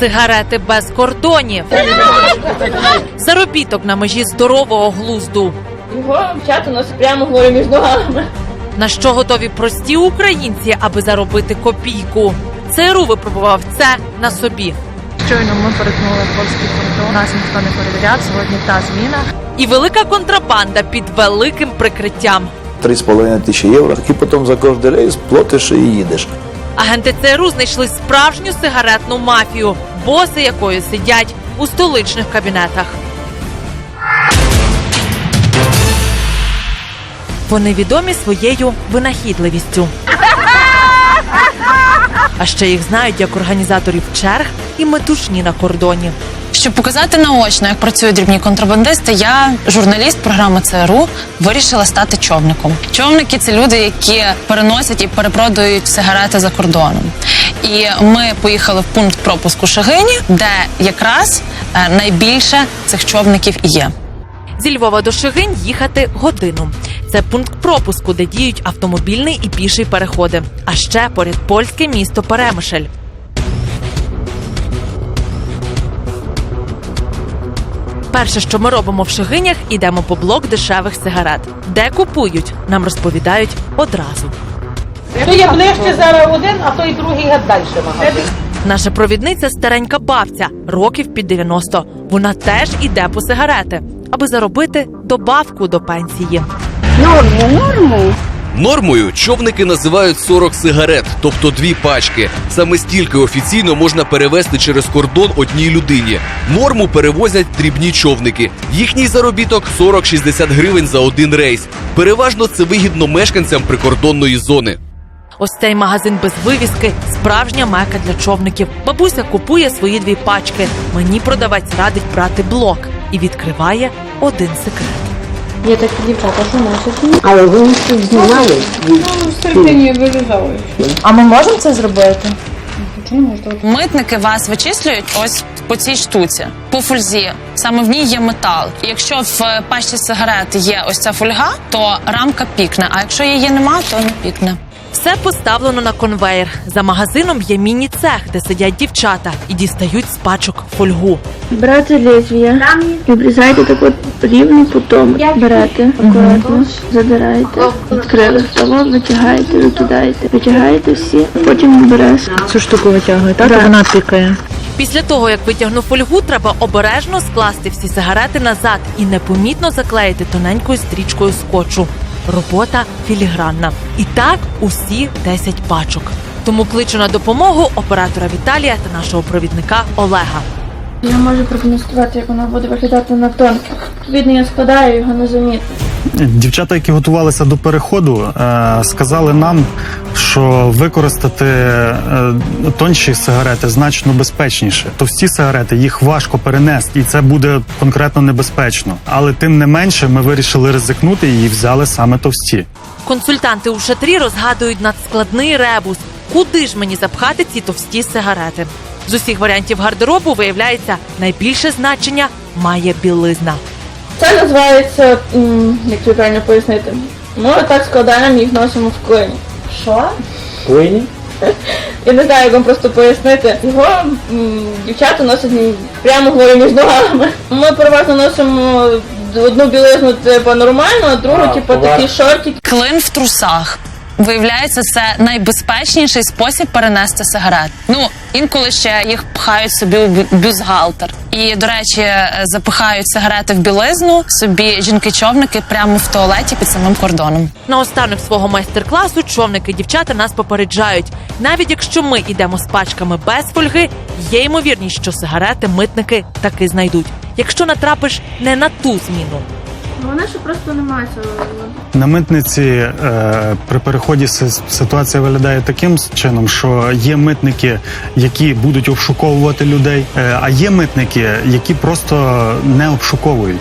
Сигарети без кордонів. Заробіток на межі здорового глузду. Його вчати нас прямо говорю між ногами. На що готові прості українці, аби заробити копійку. ЦРУ випробував це на собі. Щойно ми перетнули польський кордон. Нас ніхто не перевіряв. Сьогодні та зміна. І велика контрабанда під великим прикриттям. 3,5 тисячі євро, і потім за кожен рейс платиш і їдеш. Агенти ЦРУ знайшли справжню сигаретну мафію, боси якої сидять у столичних кабінетах. Вони відомі своєю винахідливістю. А ще їх знають як організаторів черг і метушні на кордоні. Щоб показати наочно, як працюють дрібні контрабандисти, я, журналіст програми ЦРУ, вирішила стати човником. Човники це люди, які переносять і перепродають сигарети за кордоном. І ми поїхали в пункт пропуску Шагині, де якраз е, найбільше цих човників є. Зі Львова до Шигинь їхати годину. Це пункт пропуску, де діють автомобільний і піший переходи. А ще поряд польське місто Перемишль. Перше, що ми робимо в Шигинях, ідемо по блок дешевих сигарет. Де купують, нам розповідають одразу. То є ближче зараз один, а той другий геть далі магазин. Наша провідниця старенька бабця, років під 90. Вона теж іде по сигарети, аби заробити добавку до пенсії. Нормою човники називають 40 сигарет, тобто дві пачки. Саме стільки офіційно можна перевезти через кордон одній людині. Норму перевозять дрібні човники. Їхній заробіток 40-60 гривень за один рейс. Переважно це вигідно мешканцям прикордонної зони. Ось цей магазин без вивіски справжня мека для човників. Бабуся купує свої дві пачки. Мені продавець радить брати блок і відкриває один секрет. Є такі дівчата, що носять. Але вони тут знімали. Середині вилізали. А ми можемо це зробити? Митники вас вичислюють ось по цій штуці, по фользі. Саме в ній є метал. І якщо в пачці сигарет є ось ця фольга, то рамка пікне. А якщо її нема, то не пікне. Все поставлено на конвейер. За магазином є міні-цех, де сидять дівчата і дістають з пачок фольгу. Берете лезвія, обрізаєте так от рівно, потім берете, акуратно, задираєте, відкрили того, витягаєте, викидаєте, витягаєте всі, а потім береш. Цю штуку витягує, так? Да. Вона пікає. Після того, як витягну фольгу, треба обережно скласти всі сигарети назад і непомітно заклеїти тоненькою стрічкою скотчу. Робота філігранна. І так усі 10 пачок. Тому кличу на допомогу оператора Віталія та нашого провідника Олега. Я можу продемонструвати, як воно буде виглядати на тонких. Відповідно, я складаю його незамітно. Дівчата, які готувалися до переходу, е, сказали нам, що використати е, тонші сигарети значно безпечніше. Товсті сигарети їх важко перенести, і це буде конкретно небезпечно. Але тим не менше, ми вирішили ризикнути і взяли саме товсті. Консультанти у шатрі розгадують надскладний ребус. Куди ж мені запхати ці товсті сигарети? З усіх варіантів гардеробу виявляється найбільше значення має білизна. Це називається, як тобі правильно пояснити. Ми отак складаємо їх носимо в клині. Що? Клині? Я не знаю, як вам просто пояснити. Його м, дівчата носять прямо говорю між ногами. Ми переважно носимо одну білизну, типу нормально, а другу, А, типу, поверх. такі шортики. Клин в трусах. Виявляється, це найбезпечніший спосіб перенести сигарет. Ну інколи ще їх пхають собі у бю- бюстгальтер. І до речі, е, запихають сигарети в білизну собі жінки-човники прямо в туалеті під самим кордоном. Наостанок свого майстер-класу човники дівчата нас попереджають. Навіть якщо ми йдемо з пачками без фольги, є ймовірність, що сигарети митники таки знайдуть. Якщо натрапиш не на ту зміну. Головне, що просто немає цього. На митниці е, при переході си- ситуація виглядає таким чином, що є митники, які будуть обшуковувати людей, е, а є митники, які просто не обшуковують.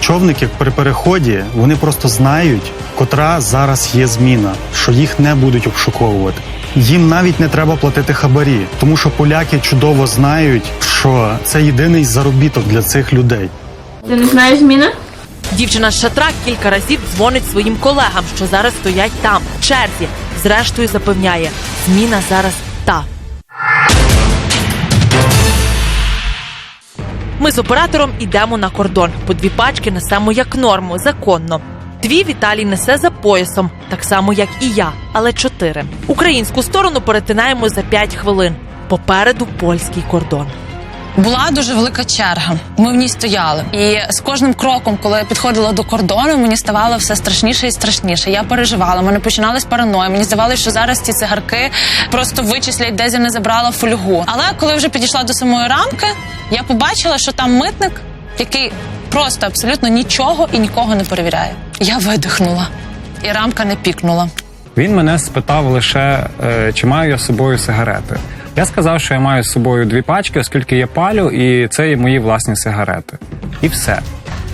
Човники при переході вони просто знають, котра зараз є зміна, що їх не будуть обшуковувати. Їм навіть не треба платити хабарі, тому що поляки чудово знають, що це єдиний заробіток для цих людей. Ти не знаєш зміни? Дівчина з шатра кілька разів дзвонить своїм колегам, що зараз стоять там, в черзі. Зрештою запевняє, зміна зараз та. Ми з оператором ідемо на кордон. По дві пачки несемо як норму, законно. Дві Віталій несе за поясом, так само як і я, але чотири. Українську сторону перетинаємо за п'ять хвилин. Попереду польський кордон. Була дуже велика черга. Ми в ній стояли. І з кожним кроком, коли я підходила до кордону, мені ставало все страшніше і страшніше. Я переживала. Мене починалась параноя. Мені здавалося, що зараз ці цигарки просто вичислять, де я не забрала фольгу. Але коли вже підійшла до самої рамки, я побачила, що там митник, який просто абсолютно нічого і нікого не перевіряє. Я видихнула, і рамка не пікнула. Він мене спитав лише, е, чи маю я з собою сигарети. Я сказав, що я маю з собою дві пачки, оскільки я палю, і це є мої власні сигарети. І все.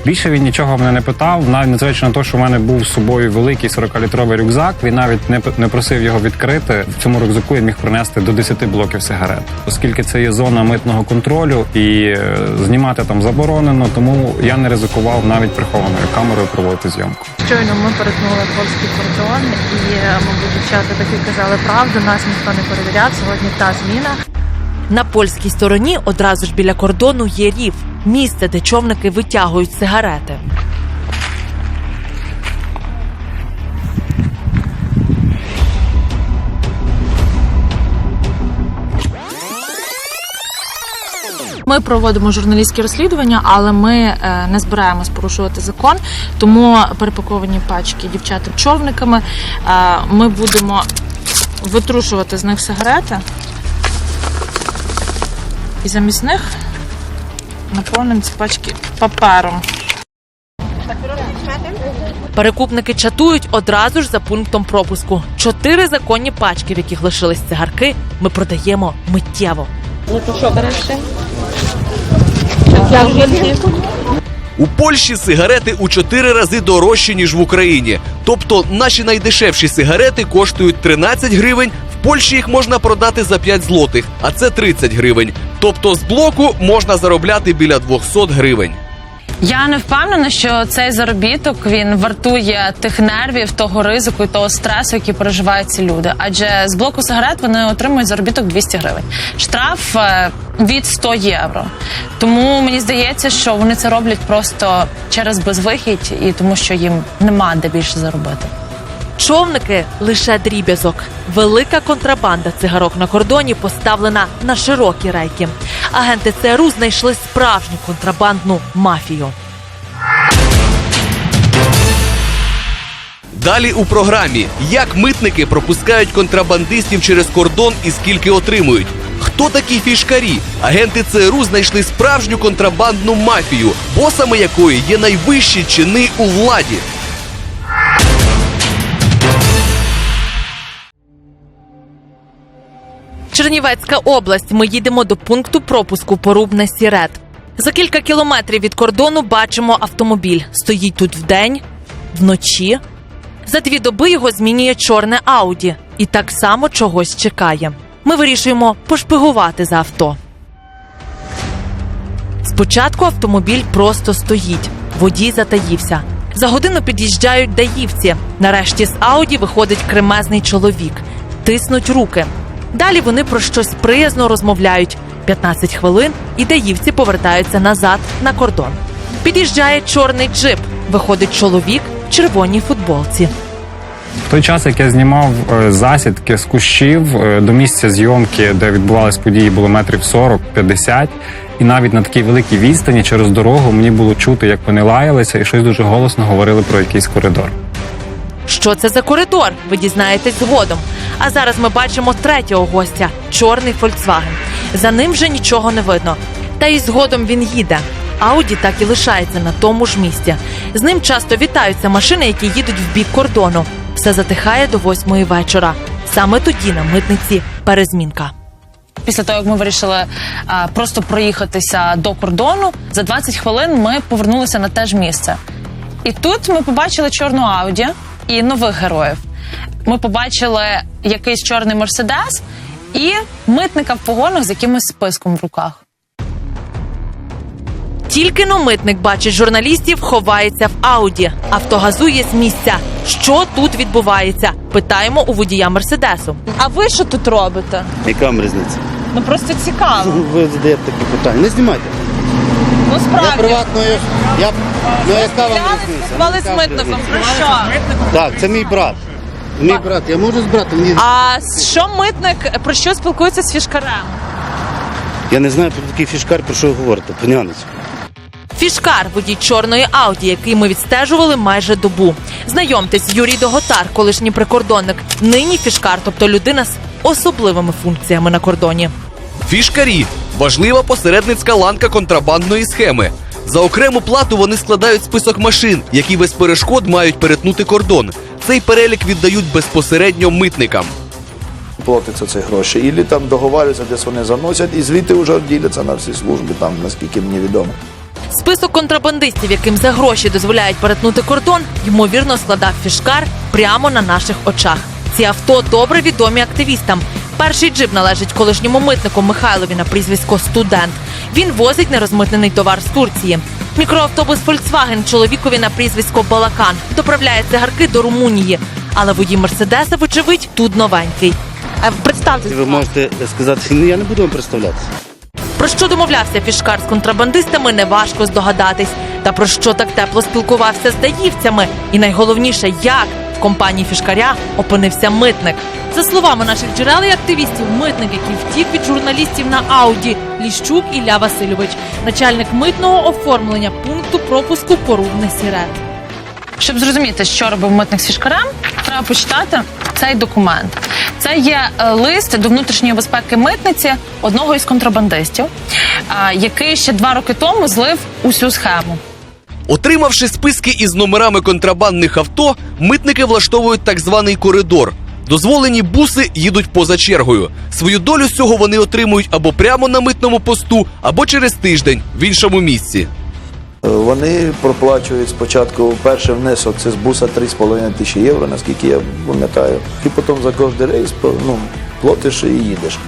Більше він нічого мене не питав, навіть незважаючи на те, що в мене був з собою великий 40-літровий рюкзак. Він навіть не, не просив його відкрити. В цьому рюкзаку я міг принести до 10 блоків сигарет, оскільки це є зона митного контролю і е, знімати там заборонено, тому я не ризикував навіть прихованою камерою проводити зйомку. Щойно ми перетнули польський кордон, і, е, мабуть, дівчата таки казали правду, нас ніхто не перевіряв. Сьогодні та зміна. На польській стороні одразу ж біля кордону є рів місце, де човники витягують сигарети. Ми проводимо журналістські розслідування, але ми е, не збираємось порушувати закон. Тому перепаковані пачки дівчата човниками. Е, ми будемо витрушувати з них сигарети. І замість них наповнимо ці пачки папером. Перекупники чатують одразу ж за пунктом пропуску. Чотири законні пачки, в яких лишились цигарки, ми продаємо миттєво. У Польщі сигарети у чотири рази дорожчі ніж в Україні. Тобто наші найдешевші сигарети коштують 13 гривень. В Польщі їх можна продати за 5 злотих, а це 30 гривень. Тобто з блоку можна заробляти біля 200 гривень. Я не впевнена, що цей заробіток він вартує тих нервів, того ризику і того стресу, який переживають ці люди. Адже з блоку сигарет вони отримують заробіток 200 гривень. Штраф е, від 100 євро. Тому мені здається, що вони це роблять просто через безвихідь і тому, що їм нема де більше заробити. Човники лише дріб'язок. Велика контрабанда цигарок на кордоні поставлена на широкі рейки. Агенти ЦРУ знайшли справжню контрабандну мафію. Далі у програмі як митники пропускають контрабандистів через кордон і скільки отримують. Хто такі фішкарі? Агенти ЦРУ знайшли справжню контрабандну мафію, босами якої є найвищі чини у владі. Чернівецька область. Ми їдемо до пункту пропуску Порубне Сірет. За кілька кілометрів від кордону бачимо автомобіль. Стоїть тут вдень, вночі. За дві доби його змінює чорне Ауді і так само чогось чекає. Ми вирішуємо пошпигувати за авто. Спочатку автомобіль просто стоїть. Водій затаївся. За годину під'їжджають даївці. Нарешті з Ауді виходить кремезний чоловік. Тиснуть руки. Далі вони про щось приязно розмовляють. 15 хвилин і даївці повертаються назад на кордон. Під'їжджає чорний джип. Виходить чоловік в червоній футболці. В той час, як я знімав е, засідки з кущів е, до місця зйомки, де відбувались події, було метрів 40-50, і навіть на такій великій відстані через дорогу мені було чути, як вони лаялися, і щось дуже голосно говорили про якийсь коридор. Що це за коридор? Ви дізнаєтесь згодом. А зараз ми бачимо третього гостя чорний Фольксваген. За ним вже нічого не видно. Та й згодом він їде. Ауді так і лишається на тому ж місці. З ним часто вітаються машини, які їдуть в бік кордону. Все затихає до восьмої вечора. Саме тоді на митниці перезмінка. Після того, як ми вирішили а, просто проїхатися до кордону, за 20 хвилин ми повернулися на те ж місце. І тут ми побачили чорну Ауді і нових героїв. Ми побачили якийсь чорний мерседес і митника в погонах з якимось списком в руках. Тільки но митник бачить журналістів, ховається в Ауді. Автогазує з місця. Що тут відбувається? Питаємо у водія Мерседесу. А ви що тут робите? Яка вам різниця? Ну просто цікаво. Ви задаєте такі питання. Не знімайте. Ну справді. Приватною. Я ну яка вам різниця? Спали з митником. Про що? Так, це мій брат. Мій брат, я можу з братом? Ні. А що митник про що спілкується з фішкарем? Я не знаю, про такий фішкар, про що ви говорите, панянець. Фішкар водій чорної Ауді, який ми відстежували майже добу. Знайомтесь, Юрій Доготар, колишній прикордонник. Нині фішкар, тобто людина з особливими функціями на кордоні. Фішкарі важлива посередницька ланка контрабандної схеми. За окрему плату вони складають список машин, які без перешкод мають перетнути кордон. Цей перелік віддають безпосередньо митникам. Платиться ці гроші. Ілі там договарюються, десь вони заносять, і звідти вже діляться на всі служби, там, наскільки мені відомо. Список контрабандистів, яким за гроші дозволяють перетнути кордон, ймовірно складав фішкар прямо на наших очах. Ці авто добре відомі активістам. Перший джип належить колишньому митнику Михайлові на прізвисько студент. Він возить нерозмитнений товар з Турції. Мікроавтобус Volkswagen чоловікові на прізвисько Балакан доправляє цигарки до Румунії. Але водій Мерседеса, вочевидь, тут новенький. А представте, Ви можете сказати, ну я не буду вам представлятися. про що домовлявся фішкар з контрабандистами, неважко здогадатись. Та про що так тепло спілкувався з даївцями. І найголовніше, як компанії фішкаря опинився митник. За словами наших джерел і активістів, митник, який втік від журналістів на Ауді, Ліщук Ілля Васильович, начальник митного оформлення пункту пропуску Порубне Сірет. Щоб зрозуміти, що робив митник з фішкарем, треба почитати цей документ. Це є е, лист до внутрішньої безпеки митниці одного із контрабандистів, який ще два роки тому злив усю схему. Отримавши списки із номерами контрабандних авто, митники влаштовують так званий коридор. Дозволені буси їдуть поза чергою. Свою долю з цього вони отримують або прямо на митному посту, або через тиждень в іншому місці. Е, Вони проплачують спочатку перший внесок, це з буса 3,5 тисячі євро, наскільки я пам'ятаю. І потім за кожен рейс ну, платиш і їдеш.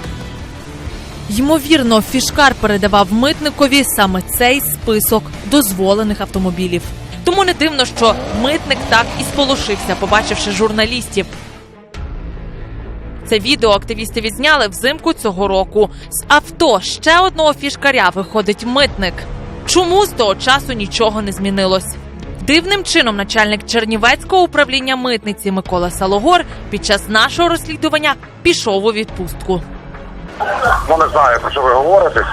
Ймовірно, фішкар передавав митникові саме цей список дозволених автомобілів. Тому не дивно, що митник так і сполошився, побачивши журналістів. Це відео активісти відзняли взимку цього року. З авто ще одного фішкаря виходить митник. Чому з того часу нічого не змінилось? Дивним чином начальник Чернівецького управління митниці Микола Салогор під час нашого розслідування пішов у відпустку. Ну не знаю, про що ви говорите.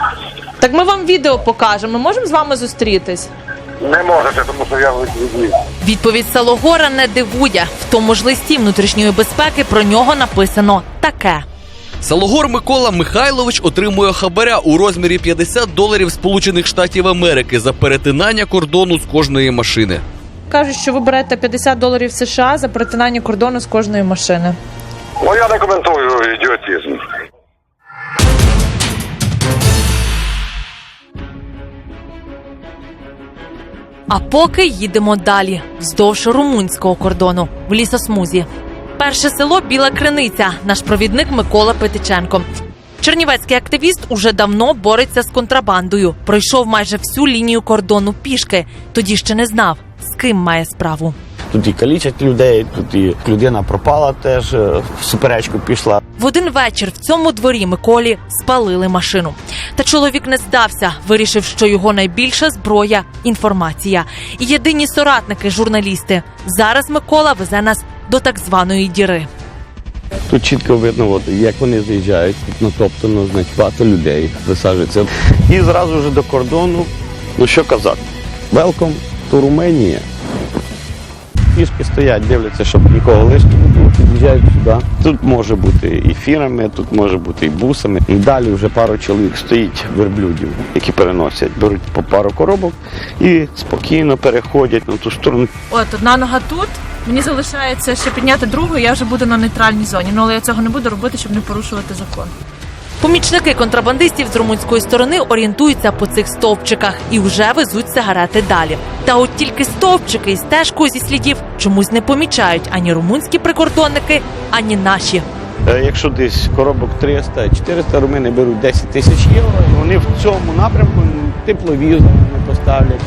Так ми вам відео покажемо. Ми можемо з вами зустрітись. Не можете, тому що я відвів. Відповідь Салогора не дивує. В тому ж листі внутрішньої безпеки про нього написано таке. Салогор Микола Михайлович отримує хабаря у розмірі 50 доларів Сполучених Штатів Америки за перетинання кордону з кожної машини. Кажуть, що ви берете 50 доларів США за перетинання кордону з кожної машини. Ну я не коментую ідіотизм. А поки їдемо далі, вздовж румунського кордону в лісосмузі. Перше село Біла Криниця, наш провідник Микола Петиченко. Чернівецький активіст уже давно бореться з контрабандою. Пройшов майже всю лінію кордону пішки. Тоді ще не знав, з ким має справу. Тут і калічать людей, тут і людина пропала теж, е, в суперечку пішла. В один вечір в цьому дворі Миколі спалили машину. Та чоловік не здався, вирішив, що його найбільша зброя інформація. І єдині соратники журналісти. Зараз Микола везе нас до так званої діри. Тут чітко видно, от, як вони заїжджають, тут натоптано, значить, багато людей висаджується. І зразу вже до кордону, ну що казати, welcome to Romania. Пішки стоять, дивляться, щоб нікого лишнього під'їжджають сюди. Тут може бути і фірами, тут може бути і бусами. І далі вже пару чоловік стоїть верблюдів, які переносять, беруть по пару коробок і спокійно переходять на ту сторону. От одна нога тут. Мені залишається ще підняти другу, я вже буду на нейтральній зоні. Ну але я цього не буду робити, щоб не порушувати закон. Помічники контрабандистів з румунської сторони орієнтуються по цих стовпчиках і вже везуть сигарети далі. Та от тільки стовпчики і стежку зі слідів чомусь не помічають ані румунські прикордонники, ані наші. Е, Якщо десь коробок 300, 400 румини беруть 10 тисяч євро, і вони в цьому напрямку тепловізор не поставлять,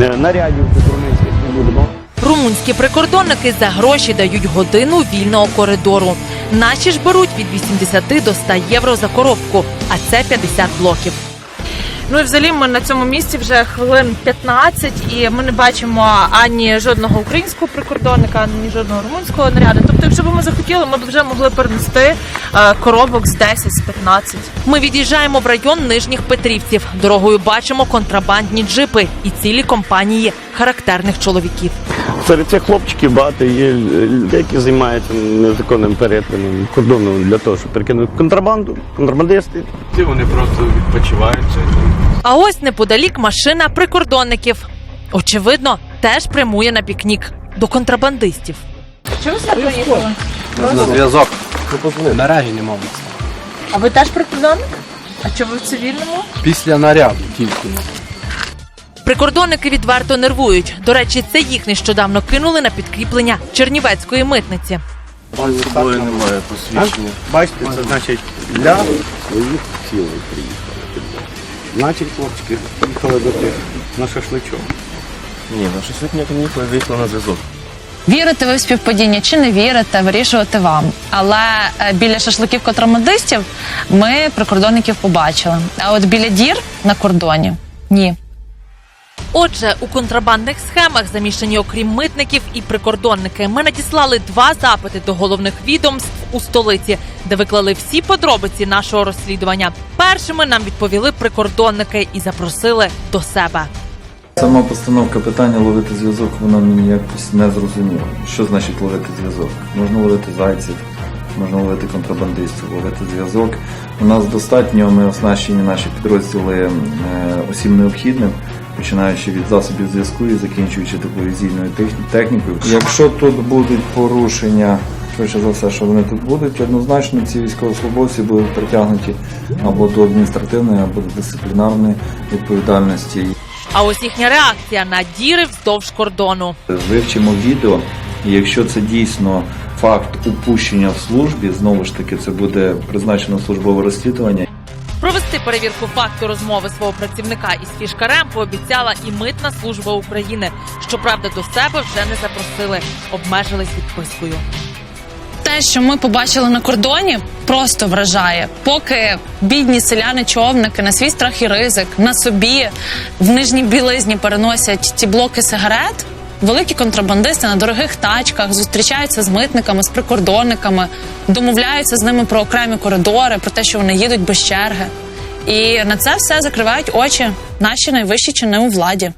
е, нарядів патрульницьких не будемо. Румунські прикордонники за гроші дають годину вільного коридору. Наші ж беруть від 80 до 100 євро за коробку, а це 50 блоків. Ну і взагалі ми на цьому місці вже хвилин 15, і ми не бачимо ані жодного українського прикордонника, ані жодного румунського наряду. Тобто, якщо б ми захотіли, ми б вже могли перенести е, коробок з 10 з 15. Ми від'їжджаємо в район нижніх Петрівців. Дорогою бачимо контрабандні джипи і цілі компанії характерних чоловіків. Серед цих хлопчиків багато є людей, які займаються незаконним перетином кордону для того, щоб перекинути контрабанду, контрабандисти. Вони просто відпочивають. А ось неподалік машина прикордонників. Очевидно, теж прямує на пікнік до контрабандистів. Чому ви приїхали? На зв'язок. Наразі не можна. А ви теж прикордонник? А чому ви в цивільному? Після наряду тільки. Прикордонники відверто нервують. До речі, це їх нещодавно кинули на підкріплення чернівецької митниці. Тобою немає посвідчення. Бачите, це значить для своїх цілей приїхали. Значить, хлопчики їхали до тих на шашличок. Ні, на шашлик ніяк не їхали, вийшли на зв'язок. Вірите ви в співпадіння чи не вірите, вирішувати вам. Але е, біля шашликів контрабандистів ми прикордонників побачили. А от біля дір на кордоні ні. Отже, у контрабандних схемах замішані окрім митників і прикордонники. Ми надіслали два запити до головних відомств у столиці, де виклали всі подробиці нашого розслідування. Першими нам відповіли прикордонники і запросили до себе. Сама постановка питання ловити зв'язок, вона мені якось не зрозуміла. Що значить ловити зв'язок? Можна ловити зайців, можна ловити контрабандистів, ловити зв'язок. У нас достатньо, ми оснащені наші підрозділи е, усім необхідним, починаючи від засобів зв'язку і закінчуючи тепловізійною тех- технікою. Якщо тут будуть порушення, швидше за все, що вони тут будуть, однозначно ці військовослужбовці будуть притягнуті або до адміністративної, або до дисциплінарної відповідальності. А ось їхня реакція на діри вздовж кордону. Вивчимо відео, і якщо це дійсно факт упущення в службі, знову ж таки це буде призначено службове розслідування. Провести перевірку факту розмови свого працівника із фішкарем пообіцяла і митна служба України. Щоправда, до себе вже не запросили, обмежились відпискою. Те, що ми побачили на кордоні, просто вражає. Поки бідні селяни-човники на свій страх і ризик на собі в нижній білизні переносять ті блоки сигарет. Великі контрабандисти на дорогих тачках зустрічаються з митниками, з прикордонниками, домовляються з ними про окремі коридори, про те, що вони їдуть без черги. І на це все закривають очі наші найвищі чини у владі.